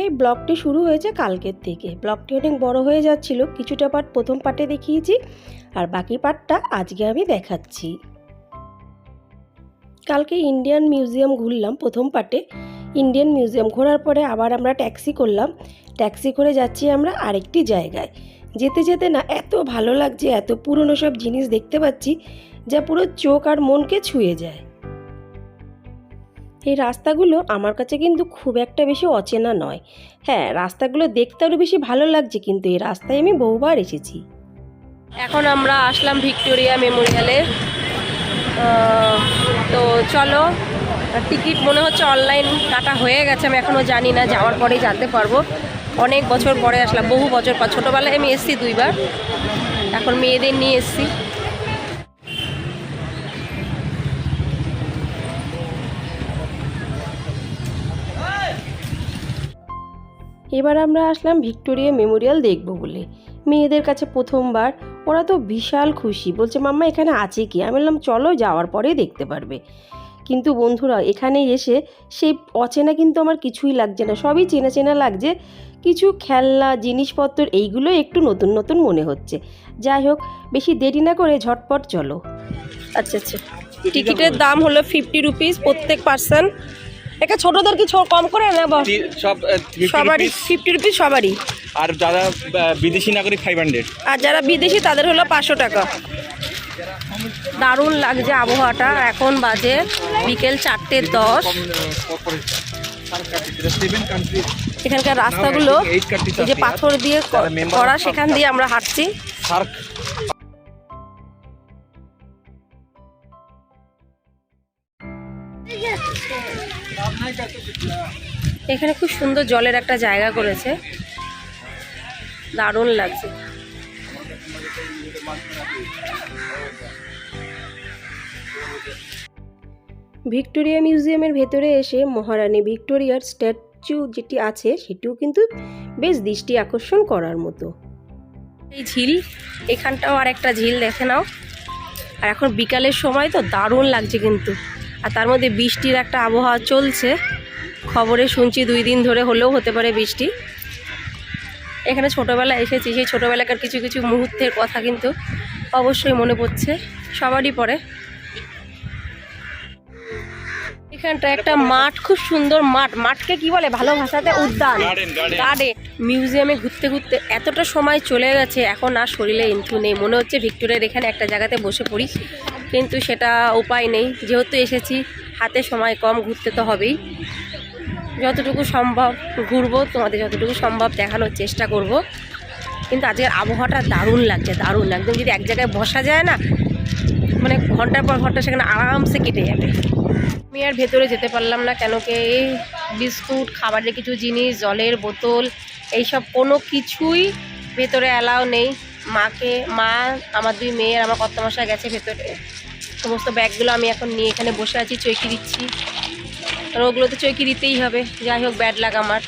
এই ব্লগটি শুরু হয়েছে কালকের থেকে ব্লগটি অনেক বড় হয়ে যাচ্ছিল, কিছুটা পার্ট প্রথম পার্টে দেখিয়েছি, আর বাকি পার্টটা আজকে আমি দেখাচ্ছি। কালকে ইন্ডিয়ান মিউজিয়াম ঘুরলাম প্রথম পার্টে ইন্ডিয়ান মিউজিয়াম ঘোরার পরে আবার আমরা ট্যাক্সি করলাম। ট্যাক্সি করে যাচ্ছি আমরা আরেকটি জায়গায়। যেতে যেতে না এত ভালো লাগছে, এত পুরনো সব জিনিস দেখতে পাচ্ছি, যা পুরো চোখ আর মনকে ছুঁয়ে যায়। এই রাস্তাগুলো আমার কাছে কিন্তু খুব একটা বেশি অচেনা নয়। হ্যাঁ রাস্তাগুলো দেখতে আরও বেশি ভালো লাগছে, কিন্তু এই রাস্তায় আমি বহুবার এসেছি। এখন আমরা আসলাম ভিক্টোরিয়া মেমোরিয়ালে। তো চলো, টিকিট মনে হচ্ছে অনলাইন কাটা হয়ে গেছে, আমি এখনও জানি না, যাওয়ার পরেই জানতে পারব। অনেক বছর পরে আসলাম, বহু বছর পর, ছোটোবেলায় আমি এসেছি দুইবার। এখন মেয়েদের নিয়ে এসেছি। এবার আমরা আসলাম ভিক্টোরিয়া মেমোরিয়াল দেখব বলে। মেয়েদের কাছে প্রথমবার, ওরা তো বিশাল খুশি। বলছে, মাম্মা, এখানে আছে কি? আমি বললাম, চলো, যাওয়ার পরেই দেখতে পারবে। কিন্তু বন্ধুরা, এখানে এসে সেই অচেনা কিন্তু আমার কিছুই লাগছে না। সবই চেনা চেনা লাগছে। কিছু খেলনা জিনিসপত্র এইগুলো একটু নতুন নতুন মনে হচ্ছে। যাই হোক, বেশি দেরি না করে ঝটপট চলো। আচ্ছা আচ্ছা। টিকিটের দাম হলো ফিফটি রুপিস প্রত্যেক পার্সন এটা ছোটদের কি কম করে না বা সব সবারই ফিফটি রুপিস সবারই। আর যারা বিদেশি নাগরিক ফাইভ হান্ড্রেড আর যারা বিদেশি তাদের হলো পাঁচশো টাকা। দারুণ লাগছে আবহাওয়াটা। এখন বাজে বিকেল চারটে দশ। এখানকার রাস্তাগুলো যে পাথর দিয়ে করা সেখান দিয়ে আমরা হাঁটছি। এখানে খুব সুন্দর জলের একটা জায়গা করেছে। দারুণ লাগছে। ভিক্টোরিয়া মিউজিয়ামের ভেতরে এসে মহারানী ভিক্টোরিয়ার স্ট্যাচু যেটি আছে, সেটিও কিন্তু বেশ দৃষ্টি আকর্ষণ করার মতো। এই ঝিল, এখানটাও আর একটা ঝিল দেখে নাও। আর এখন বিকালের সময় তো দারুণ লাগছে কিন্তু। আর তার মধ্যে বৃষ্টির একটা আবহাওয়া চলছে। খবরে শুনছি দুই দিন ধরে হলেও হতে পারে বৃষ্টি। এখানে ছোটোবেলা এসেছি সেই ছোটোবেলাকার কিছু কিছু মুহূর্তের কথা কিন্তু অবশ্যই মনে পড়ছে সবারই পড়ে। এখানটা একটা মাঠ খুব সুন্দর মাঠ। মাঠকে কি বলে? ভালো ভাষাতে উদ্যান. গার্ডেন মিউজিয়ামে ঘুরতে ঘুরতে এতটা সময় চলে গেছে এখন আর শরীরে ইন্থু নেই। মনে হচ্ছে ভিক্টোরিয়ার এখানে একটা জায়গাতে বসে পড়ি কিন্তু সেটা উপায় নেই। যেহেতু এসেছি হাতে সময় কম ঘুরতে তো হবেই। যতটুকু সম্ভব ঘুরবো, তোমাদের যতটুকু সম্ভব দেখানোর চেষ্টা করব। কিন্তু আজকের আবহাওয়াটা দারুণ লাগছে, দারুণ একদম যদি এক জায়গায় বসা যায় না মানে ঘণ্টার পর ঘণ্টা সেখানে আরামসে কেটে যাবে। আমি আর ভেতরে যেতে পারলাম না কেন কি? এই বিস্কুট, খাবারের কিছু জিনিস, জলের বোতল, এইসব কোনো কিছুই ভেতরে অ্যালাও নেই। মাকে, মা, আমার দুই মেয়ের আমার কর্তমশা গেছে ভেতরে। সমস্ত ব্যাগগুলো আমি এখন নিয়ে এখানে বসে আছি, চৈকি দিচ্ছি। আর ওগুলো তো চৈকি দিতেই হবে। যাই হোক ব্যাড লাগ আমার।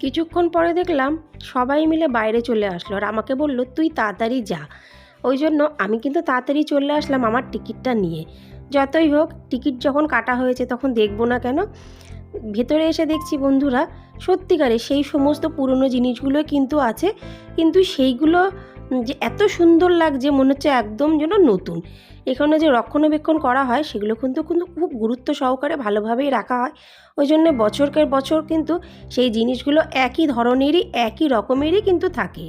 কিছুক্ষণ পরে দেখলাম সবাই মিলে বাইরে চলে আসলো আর আমাকে বলল, তুই তাড়াতাড়ি যা। ওই জন্য আমি কিন্তু তাড়াতাড়ি চলে আসলাম আমার টিকিটটা নিয়ে। যতই হোক, টিকিট যখন কাটা হয়েছে তখন দেখব না কেন? ভেতরে এসে দেখছি বন্ধুরা, সত্যিকারে সেই সমস্ত পুরনো জিনিসগুলো কিন্তু আছে, কিন্তু সেইগুলো যে এত সুন্দর লাগছে মনে হচ্ছে একদম যেন নতুন। এখানে যে রক্ষণাবেক্ষণ করা হয়, সেগুলো কিন্তু কিন্তু খুব গুরুত্ব সহকারে ভালোভাবেই রাখা হয়। ওই জন্য বছরকের বছর কিন্তু সেই জিনিসগুলো একই ধরনেরই, একই রকমেরই কিন্তু থাকে।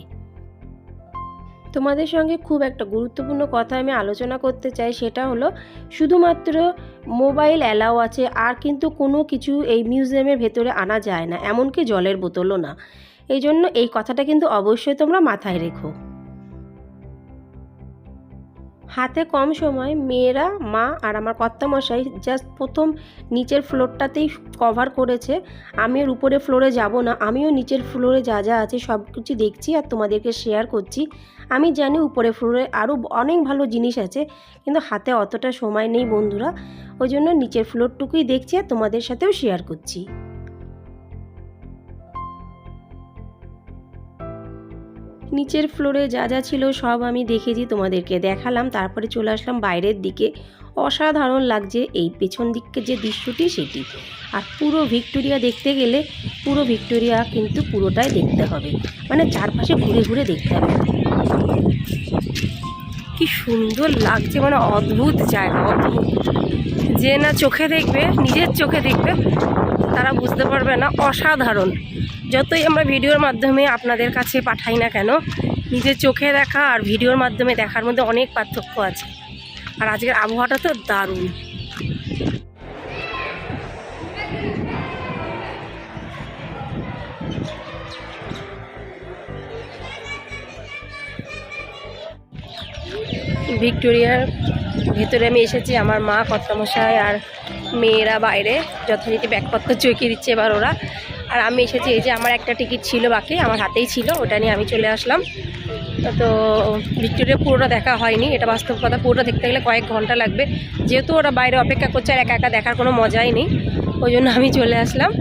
তোমাদের সঙ্গে খুব একটা গুরুত্বপূর্ণ কথা আমি আলোচনা করতে চাই, সেটা হলো শুধুমাত্র মোবাইল অ্যালাও আছে, আর কিন্তু কোনো কিছু এই মিউজিয়ামের ভেতরে আনা যায় না, এমনকি জলের বোতলও না। এই জন্য এই কথাটা কিন্তু অবশ্যই তোমরা মাথায় রেখো। হাতে কম সময় মেয়েরা, মা আর আমার কর্তামশাই জাস্ট প্রথম নিচের ফ্লোরটাতেই কভার করেছে। আমি ওর উপরে ফ্লোরে যাব না। আমিও নিচের ফ্লোরে যা যা আছে সব কিছু দেখছি আর তোমাদেরকে শেয়ার করছি। আমি জানি উপরে ফ্লোরে আরও অনেক ভালো জিনিস আছে, কিন্তু হাতে অতটা সময় নেই বন্ধুরা। ওই জন্য নিচের ফ্লোরটুকুই দেখছি আর তোমাদের সাথেও শেয়ার করছি। নিচের ফ্লোরে যা যা ছিল সব আমি দেখেছি তোমাদেরকে। দেখালাম, তারপরে চলে আসলাম বাইরের দিকে। অসাধারণ লাগছে এই পেছন দিকের যে দৃশ্যটি, সেটি। আর পুরো ভিক্টোরিয়া দেখতে গেলে, পুরো ভিক্টোরিয়া কিন্তু পুরোটাই দেখতে হবে। মানে চারপাশে ঘুরে ঘুরে দেখতে হবে। কি সুন্দর লাগছে মানে অদ্ভুত জায়গা, অদ্ভুত। যে না চোখে দেখবে, নিজের চোখে দেখবে, তারা বুঝতে পারবে না, অসাধারণ। যতই আমরা ভিডিওর মাধ্যমে আপনাদের কাছে পাঠাই না কেন, নিজের চোখে দেখা আর ভিডিওর মাধ্যমে দেখার মধ্যে অনেক পার্থক্য আছে। আর আজকের আবহাওয়াটা তো দারুণ। ভিক্টোরিয়ার ভেতরে আমি এসেছি, আমার মা, কর্তামশাই আর মেয়েরা বাইরে। যথারীতি ব্যাগপত্র চৌকিয়ে দিচ্ছে এবার ওরা। আর আমি এসেছি এই যে আমার একটা টিকিট ছিল বাকি, আমার হাতেই ছিল, ওটা নিয়ে আমি চলে আসলাম। তো ভিক্টোরিয়া পুরোটা দেখা হয়নি, এটা বাস্তব কথা, পুরোটা দেখতে গেলে কয়েক ঘণ্টা লাগবে। যেহেতু ওরা বাইরে অপেক্ষা করছে আর একা একা দেখার কোনো মজাই নেই, ওই জন্য আমি চলে আসলাম।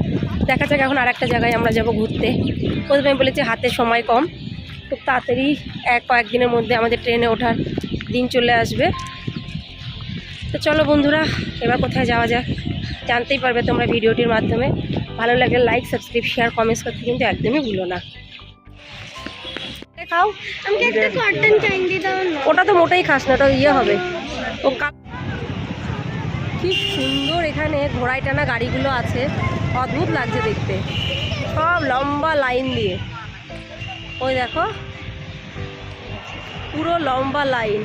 দেখা যাক এখন আর একটা জায়গায় আমরা যাব ঘুরতে। প্রথমে বলেছি হাতে সময় কম, খুব তাড়াতাড়ি এক কয়েকদিনের মধ্যে আমাদের ট্রেনে ওঠার দিন চলে আসবে। তো চলো বন্ধুরা, এবার কোথায় যাওয়া যাক? জানতেই পারবে তোমরা ভিডিওটির মাধ্যমে। ভালো লাগলে লাইক সাবস্ক্রাইব শেয়ার কমেন্টস করতে কিন্তু একদমই ভুলো না। খাও ওটা তো মোটেই খাস না ওটা ইয়ে হবে। ও কি সুন্দর এখানে ঘোড়ায় টানা গাড়িগুলো আছে। অদ্ভুত লাগছে দেখতে। সব লম্বা লাইন দিয়ে। ওই দেখো। পুরো লম্বা লাইন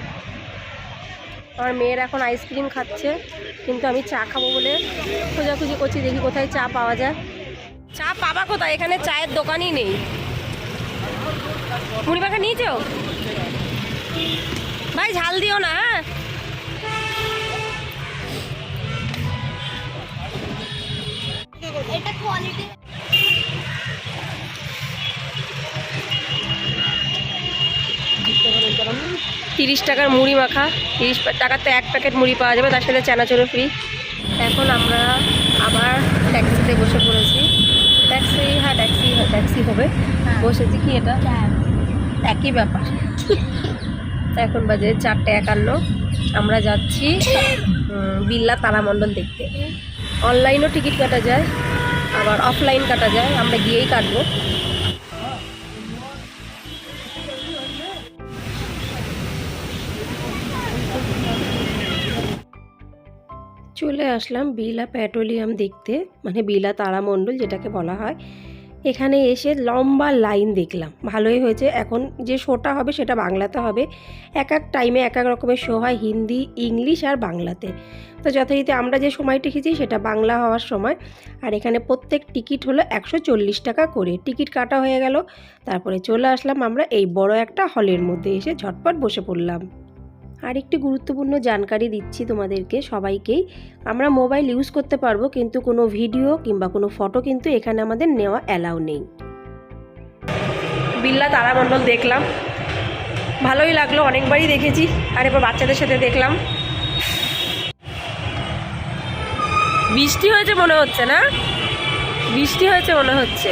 আমার মেয়ের এখন আইসক্রিম খাচ্ছে, কিন্তু আমি চা খাব বলে খোঁজাখুঁজি করছি, দেখি কোথায় চা পাওয়া যায়। চা পাবা কোথায়? এখানে চায়ের দোকানই নেই। মুড়ি পাখা নিয়েছো? ভাই, ঝাল দিও না হ্যাঁ? এটা কোয়ালিটি তিরিশ টাকার মুড়ি মাখা তিরিশ টাকাতে এক প্যাকেট মুড়ি পাওয়া যাবে তার সাথে চানাচুরো ফ্রি এখন আমরা আবার ট্যাক্সিতে বসে পড়েছি। ট্যাক্সি হ্যাঁ ট্যাক্সি হ্যাঁ ট্যাক্সি হবে। বসেছি কি এটা? একই ব্যাপার। এখন বাজে চারটে একান্ন। আমরা যাচ্ছি বিড়লা তারামণ্ডল দেখতে। অনলাইনও টিকিট কাটা যায় আবার অফলাইন কাটা যায়। আমরা গিয়েই কাটবো। চলে আসলাম বিলা পেট্রোলিয়াম দেখতে মানে বিলা তারামণ্ডল যেটাকে বলা হয়। এখানে এসে লম্বা লাইন দেখলাম। ভালোই হয়েছে। এখন যে শোটা হবে সেটা বাংলাতে হবে। এক এক টাইমে এক এক রকমের শো হয়, হিন্দি, ইংলিশ আর বাংলাতে। তো যথারীতি আমরা যে সময়টা খেয়েছি সেটা বাংলা হওয়ার সময়। আর এখানে প্রত্যেক টিকিট হলো একশো চল্লিশ টাকা করে। টিকিট কাটা হয়ে গেল। তারপরে চলে আসলাম আমরা এই বড় একটা হলের মধ্যে এসে ঝটপট বসে পড়লাম। আর একটি গুরুত্বপূর্ণ জানকারি দিচ্ছি তোমাদেরকে সবাইকেই। আমরা মোবাইল ইউজ করতে পারব, কিন্তু কোনো ভিডিও কিংবা কোনো ফটো কিন্তু এখানে আমাদের নেওয়া অ্যালাউ নেই। বিল্লা তারামণ্ডল দেখলাম। ভালোই লাগল, অনেকবারই দেখেছি। আর এবার বাচ্চাদের সাথে দেখলাম। বৃষ্টি হয়েছে মনে হচ্ছে না? বৃষ্টি হয়েছে মনে হচ্ছে।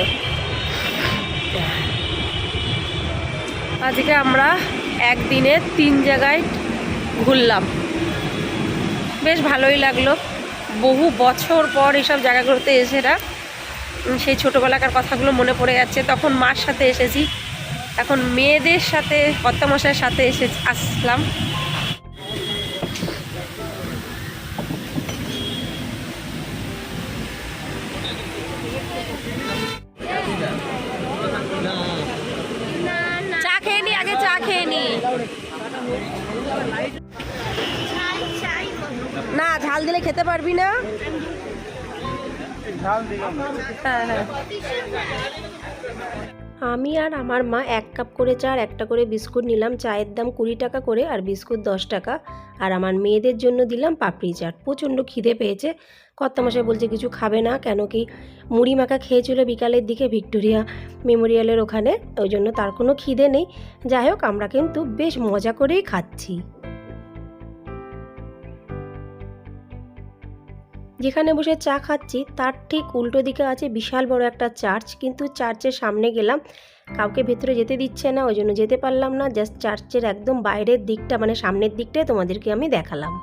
আজকে আমরা একদিনে তিন জায়গায় ঘুরলাম। বেশ ভালোই লাগল। বহু বছর পর এসব জায়গাগুলোতে এসে না সেই ছোটোবেলাকার কথাগুলো মনে পড়ে যাচ্ছে। তখন মার সাথে এসেছি। এখন মেয়েদের সাথে, কর্তামশাইয়ের সাথে এসে আসলাম। দিলে খেতে পারবি না? হ্যাঁ হ্যাঁ। আমি আর আমার মা এক কাপ করে চা আর একটা করে বিস্কুট নিলাম। চায়ের দাম কুড়ি টাকা করে আর বিস্কুট দশ টাকা। আর আমার মেয়েদের জন্য দিলাম পাপড়ি চাট। প্রচণ্ড খিদে পেয়েছে। কর্তামশাই বলছে, কিছু খাবে না, কেন কি মুড়ি মাখা খেয়েছিল বিকালের দিকে ভিক্টোরিয়া মেমোরিয়ালের ওখানে। ওই জন্য তার কোনো খিদে নেই। যাই হোক, আমরা কিন্তু বেশ মজা করেই খাচ্ছি। যেখানে বসে চা খাচ্ছি, তার ঠিক উল্টো দিকে আছে বিশাল বড় একটা চার্চ, কিন্তু চার্চের সামনে গেলাম। কাউকে ভেতরে যেতে দিচ্ছে না, ওই জন্য যেতে পারলাম না। জাস্ট চার্চের একদম বাইরের দিকটা মানে সামনের দিকটাই তোমাদেরকে আমি দেখালাম।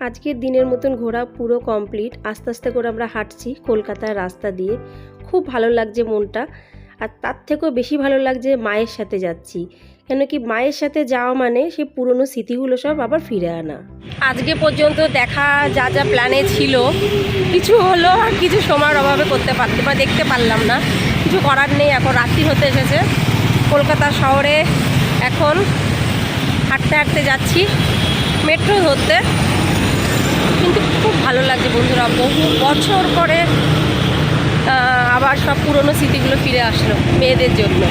আজকের দিনের মতন ঘোরা পুরো কমপ্লিট। আস্তে আস্তে করে আমরা হাঁটছি কলকাতার রাস্তা দিয়ে। খুব ভালো লাগছে মনটা। আর তার থেকেও বেশি ভালো লাগছে মায়ের সাথে যাচ্ছি। কেন কি মায়ের সাথে যাওয়া মানে সেই পুরনো স্মৃতিগুলো সব আবার ফিরে আনা। আজকে পর্যন্ত দেখা যা যা প্ল্যানে ছিল, কিছু হলো আর কিছু সময়ের অভাবে করতে পারতে বা দেখতে পারলাম না। কিছু করার নেই, এখন রাত্রি হতে এসেছে। কলকাতা শহরে এখন হাঁটতে হাঁটতে যাচ্ছি মেট্রো ধরতে। কিন্তু খুব ভালো লাগছে বন্ধুরা, বহু বছর পরে আবার সব পুরনো স্মৃতিগুলো ফিরে আসলো মেয়েদের জন্য।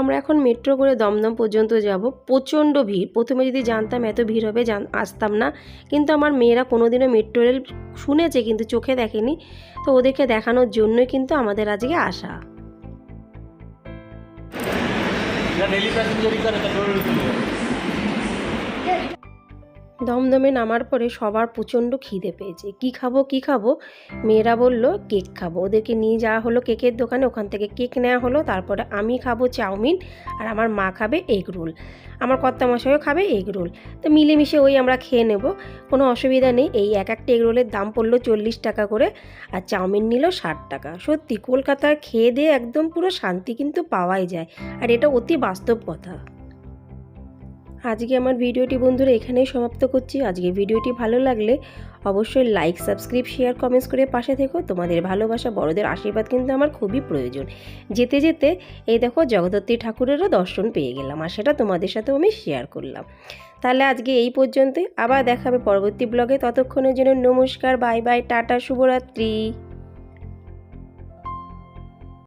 আমরা এখন মেট্রো করে দমদম পর্যন্ত যাব। প্রচণ্ড ভিড়। প্রথমে যদি জানতাম এত ভিড় হবে, জান আসতাম না। কিন্তু আমার মেয়েরা কোনোদিনও মেট্রো রেল শুনেছে, কিন্তু চোখে দেখেনি। তো ওদেরকে দেখানোর জন্যই কিন্তু আমাদের আজকে আসা। la nelita señorita de দমদমে নামার পরে সবার প্রচণ্ড খিদে পেয়েছে। কি খাব কি খাব? মেয়েরা বলল, কেক খাব। ওদেরকে নিয়ে যাওয়া হলো কেকের দোকানে। ওখান থেকে কেক নেওয়া হলো। তারপরে আমি খাব চাউমিন আর আমার মা খাবে এগ রোল। আমার কর্তামশাইও খাবে এগ রোল। তো মিলেমিশে ওই আমরা খেয়ে নেব। কোনো অসুবিধা নেই। এই এক একটা এগ রোলের দাম পড়ল চল্লিশ টাকা করে আর চাউমিন নিল ষাট টাকা। সত্যি, কলকাতায় খেয়ে দিয়ে একদম পুরো শান্তি কিন্তু পাওয়াই যায়। আর এটা অতি বাস্তব কথা। আজকে আমার ভিডিওটি বন্ধুরা এখানেই সমাপ্ত করছি। আজকে ভিডিওটি ভালো লাগলে অবশ্যই লাইক সাবস্ক্রাইব শেয়ার কমেন্টস করে পাশে থেকো। তোমাদের ভালোবাসা, বড়দের আশীর্বাদ কিন্তু আমার খুবই প্রয়োজন। যেতে যেতে এই দেখো জগদ্ধাত্রী ঠাকুরেরও দর্শন পেয়ে গেলাম আর সেটা তোমাদের সাথেও আমি শেয়ার করলাম। তাহলে আজকে এই পর্যন্তই। আবার দেখাবে পরবর্তী ব্লগে ততক্ষণের জন্য নমস্কার বাই বাই টাটা, শুভরাত্রি।